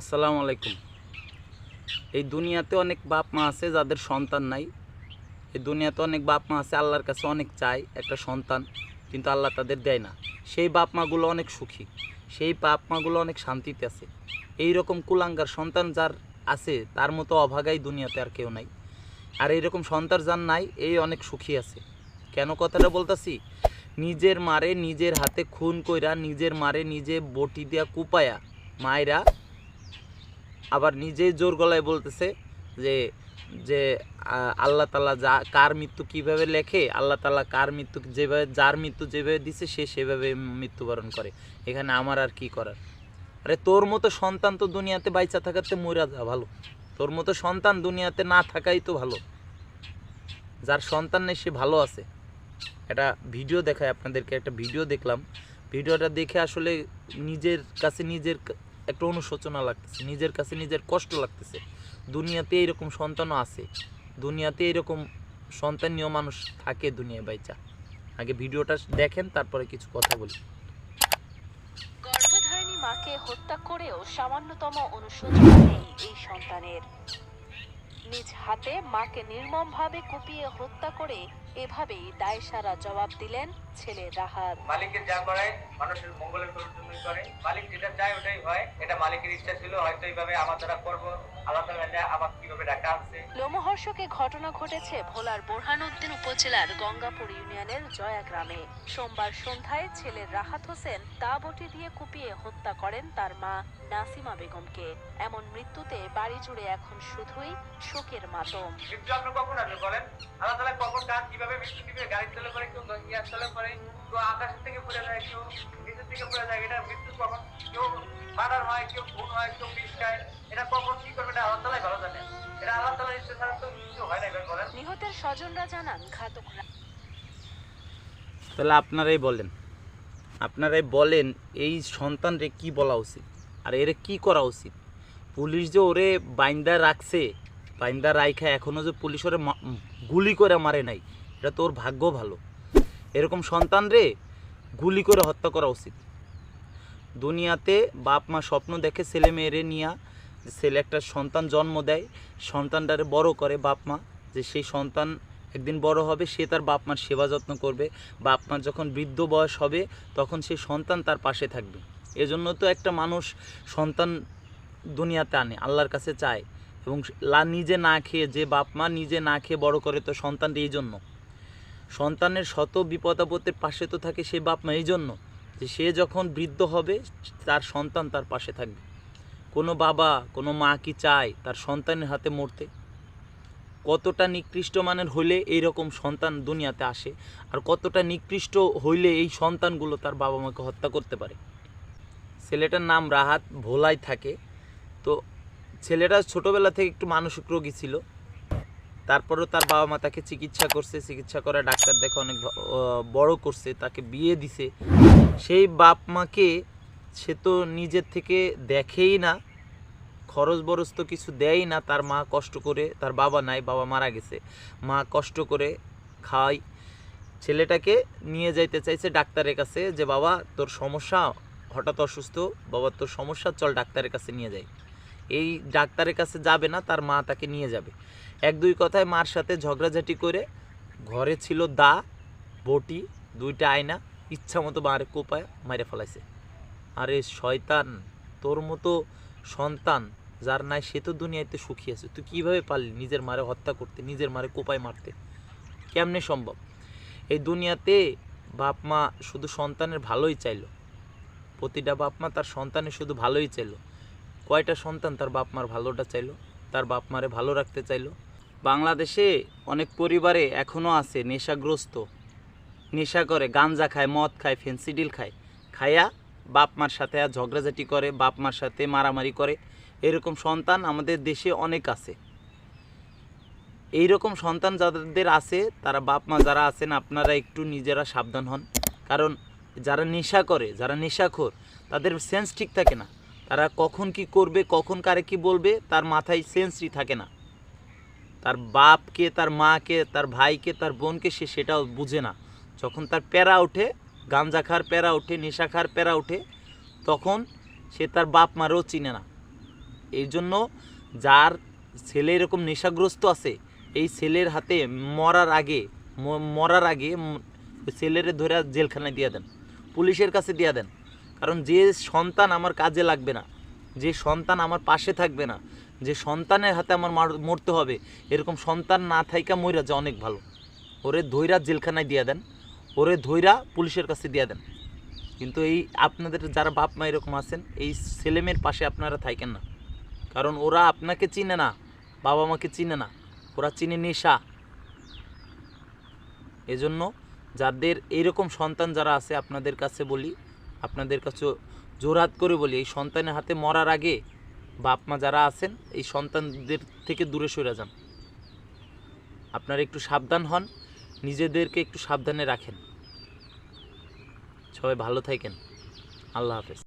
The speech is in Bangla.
আসসালামু আলাইকুম। এই দুনিয়াতে অনেক বাপ মা আছে যাদের সন্তান নাই। এই দুনিয়াতে অনেক বাপ মা আছে আল্লাহর কাছে অনেক চায় একটা সন্তান, কিন্তু আল্লাহ তাদের দেয় না। সেই বাপ মাগুলো অনেক সুখী, সেই বাপ মাগুলো অনেক শান্তিতে আছে। এই রকম কুলাঙ্গার সন্তান যার আছে, তার মতো অভাগাই দুনিয়াতে আর কেউ নাই। আর এইরকম সন্তান যার নাই, এই অনেক সুখী আছে। কেন কথাটা বলতাছি? নিজের মারে নিজের হাতে খুন কইরা নিজের মারে নিজে বটি দিয়া কুপায়া মায়েরা আবার নিজেই জোর গলায় বলতেছে যে যে আল্লাহ তালা যা, কার মৃত্যু কীভাবে লেখে, আল্লাহ তালা কার মৃত্যু, যেভাবে, যার মৃত্যু যেভাবে দিছে, সে সেভাবে মৃত্যুবরণ করে। এখানে আমার আর কি করার? আরে তোর মতো সন্তান তো দুনিয়াতে বাইচা থাকাতে মরা যা ভালো। তোর মতো সন্তান দুনিয়াতে না থাকাই তো ভালো। যার সন্তান নেই, সে ভালো আছে। একটা ভিডিও দেখায় আপনাদেরকে, একটা ভিডিও দেখলাম। ভিডিওটা দেখে আসলে নিজের কাছে নিজের একটা অনুশোচনা লাগতেছে, নিজের কাছে নিজের কষ্ট লাগতেছে। দুনিয়াতে এরকম সন্তানও আছে। দুনিয়াতে এরকম সন্তানীয় মানুষ থাকে দুনিয়া বাইচা। আগে ভিডিওটা দেখেন, তারপরে কিছু কথা বলি। গর্ভধারিণী মাকে হত্যা করেও সামান্যতম অনুশোচনা নেই এই সন্তানের। নিজ হাতে মাকে নির্মমভাবে কুপিয়ে হত্যা করে এভাবেই দায় সারা জবাব দিলেন ছেলে রাহাত। মালিকের যা করে মানুষের মঙ্গলের জন্যই করে মালিক যেটা চায় ওটাই হয়, এটা মালিকের ইচ্ছা ছিল, হয়তো এইভাবে আমার দ্বারা করব। লোমহর্ষকে ঘটনা ঘটেছে ভোলার বোরহানউদ্দিন উপজেলার গঙ্গাপুর ইউনিয়নের জয়া গ্রামে সোমবার সন্ধ্যায় ছেলে রাহাত হোসেন দা বটি দিয়ে কুপিয়ে হত্যা করেন তার মা নাসিমা বেগমকে। এমন মৃত্যুতে বাড়ি জুড়ে এখন শুধুই শোকের মাতম। কখন আসবে বলেন? আল্লাহ তালা কখন কাজ কীভাবে মৃত্যু দিবে? গাড়ির তলে পরে কেউ ইয়ার তলে পরে কেউ আকাশের থেকে পড়ে যায় কেউ থেকে পড়ে যায় এটা মৃত্যু কখন? কেউ মার্ডার হয় কেউ খুন হয় কেউ বিষ খায় এটা কখন কি করবে এটা আল্লাহ তালাই ভালো জানে। এটা আল্লাহ তালার ইচ্ছা ছাড়া তো কিছু হয় না এবার বলেন। নিহতের স্বজনরা জানান ঘাতকরা তাহলে আপনারাই বলেন। আপনারাই বলেন এই সন্তানরে কি বলা উচিত? আর এরে কি করা উচিত? পুলিশ যে ওরে বাইন্দা রাখছে বাইন্দা রাইখা এখনও যে পুলিশ ওরে মা- গুলি করে মারে নাই এটা তোর ভাগ্য ভালো। এরকম সন্তান রে গুলি করে হত্যা করা উচিত। দুনিয়াতে বাপ মা স্বপ্ন দেখে ছেলে মেয়েরে নিয়া ছেলে একটা সন্তান জন্ম দেয়, সন্তানটারে বড় করে বাপ মা, যে সেই সন্তান একদিন বড় হবে, সে তার বাপ মার সেবা যত্ন করবে। বাপ মার যখন বৃদ্ধ বয়স হবে, তখন সেই সন্তান তার পাশে থাকবে। এজন্য তো একটা মানুষ সন্তান দুনিয়াতে আনে, আল্লাহর কাছে চায় এবং লা নিজে না খেয়ে, যে বাপ মা নিজে না খেয়ে বড় করে, তো সন্তানটা এই জন্য। সন্তানের শত বিপদ আপদের পাশে তো থাকে সেই বাপ মা, এই জন্য যে সে যখন বৃদ্ধ হবে, তার সন্তান তার পাশে থাকবে। কোনো বাবা, কোনো মা কি চায় তার সন্তানের হাতে মরতে? কতটা নিকৃষ্ট মানের হইলে এইরকম সন্তান দুনিয়াতে আসে, আর কতটা নিকৃষ্ট হইলে এই সন্তানগুলো তার বাবা মাকে হত্যা করতে পারে? ছেলেটার নাম রাহাত ভোলাই থাকে। তো ছেলেটা ছোটোবেলা থেকে একটু মানসিক রোগী ছিল। তারপরেও তার বাবা মা তাকে চিকিৎসা করছে, চিকিৎসা করে ডাক্তার দেখে অনেক বড় করছে, তাকে বিয়ে দিছে। সেই বাপ মাকে সে তো নিজের থেকে দেখেই না, খরচ বরচ তো কিছু দেয়ই না, তার মা কষ্ট করে, তার বাবা নাই, বাবা মারা গেছে। মা কষ্ট করে খাওয়াই ছেলেটাকে নিয়ে যাইতে চাইছে ডাক্তারের কাছে যে, বাবা, তোর সমস্যা, হঠাৎ অসুস্থ, বাবা, তোর সমস্যা, চল ডাক্তারের কাছে নিয়ে যাই। এই ডাক্তারের কাছে যাবে না, তার মা তাকে নিয়ে যাবে। এক দুই কথায় মার সাথে ঝগড়াঝাটি করে ঘরে ছিল দা, বটি, দুইটা আয়না, ইচ্ছা মতো মারে কোপায় মারে ফেলাইছে। আরে শয়তান, তোর মতো সন্তান যার নাই, সে তো দুনিয়াতে সুখী আছে। তুই কীভাবে পারলি নিজের মারে হত্যা করতে, নিজের মারে কোপায় মারতে? কেমনে সম্ভব? এই দুনিয়াতে বাপ মা শুধু সন্তানের ভালোই চাইলো। প্রতিটা বাপ মা তার সন্তানের শুধু ভালোই চাইলো। কয়টা সন্তান তার বাপ মার ভালোটা চাইলো? তার বাপ মারে ভালো রাখতে চাইলো? বাংলাদেশে অনেক পরিবারে এখনও আছে নেশাগ্রস্ত। নেশা করে, গাঞ্জা খায়, মদ খায়, ফেন্সিডিল খায়। খায়া বাপ মার সাথে আর ঝগড়াঝাটি করে, বাপ মার সাথে মারামারি করে। এরকম সন্তান আমাদের দেশে অনেক আছে। এই রকম সন্তান যাদের আছে, তারা বাপ মা যারা আছেন, আপনারা একটু নিজেরা সাবধান হন। কারণ যারা নেশা করে, যারা নেশাখোর, তাদের সেন্স ঠিক থাকে না। তারা কখন কি করবে, কখন কারে কি বলবে, তার মাথায় সেন্সই থাকে না। বাপকে, তার মাকে, তার ভাইকে, তার বোনকে সে সেটাও বুঝে না। যখন তার প্যারা ওঠে, গাঞ্জা খার প্যারা ওঠে, নেশা খার প্যারা ওঠে, তখন সে তার বাপ মারও চিনে না। এই জন্য যার ছেলে এরকম নেশাগ্রস্ত আছে, এই ছেলের হাতে মরার আগে মরার আগে ছেলেরে ধরে জেলখানায় দিয়ে দেন, পুলিশের কাছে দিয়ে দেন। কারণ যে সন্তান আমার কাজে লাগবে না যে সন্তান আমার পাশে থাকবে না, যে সন্তানের হাতে আমার মার- মরতে হবে, এরকম সন্তান না থাইকা মইরা যা অনেক ভালো। ওরে ধৈরা জেলখানায় দিয়ে দেন, ওরে ধৈরা পুলিশের কাছে দিয়ে দেন। কিন্তু এই আপনাদের যারা বাপ মা এরকম আছেন, এই ছেলেমেয়ের পাশে আপনারা থাকেন না। কারণ ওরা আপনাকে চিনে না, বাবা মাকে চিনে না, ওরা চিনে নেশা। এজন্য যাদের এইরকম সন্তান যারা আছে, আপনাদের কাছে বলি, আপনাদের কাছে জোরহাত করে বলি, এই সন্তানের হাতে মরার আগে বাপ মা যারা আছেন, এই সন্তানদের থেকে দূরে সরে যান। আপনারা একটু সাবধান হন, নিজেদেরকে একটু সাবধানে রাখেন। সবাই ভালো থাকেন। আল্লাহ হাফেজ।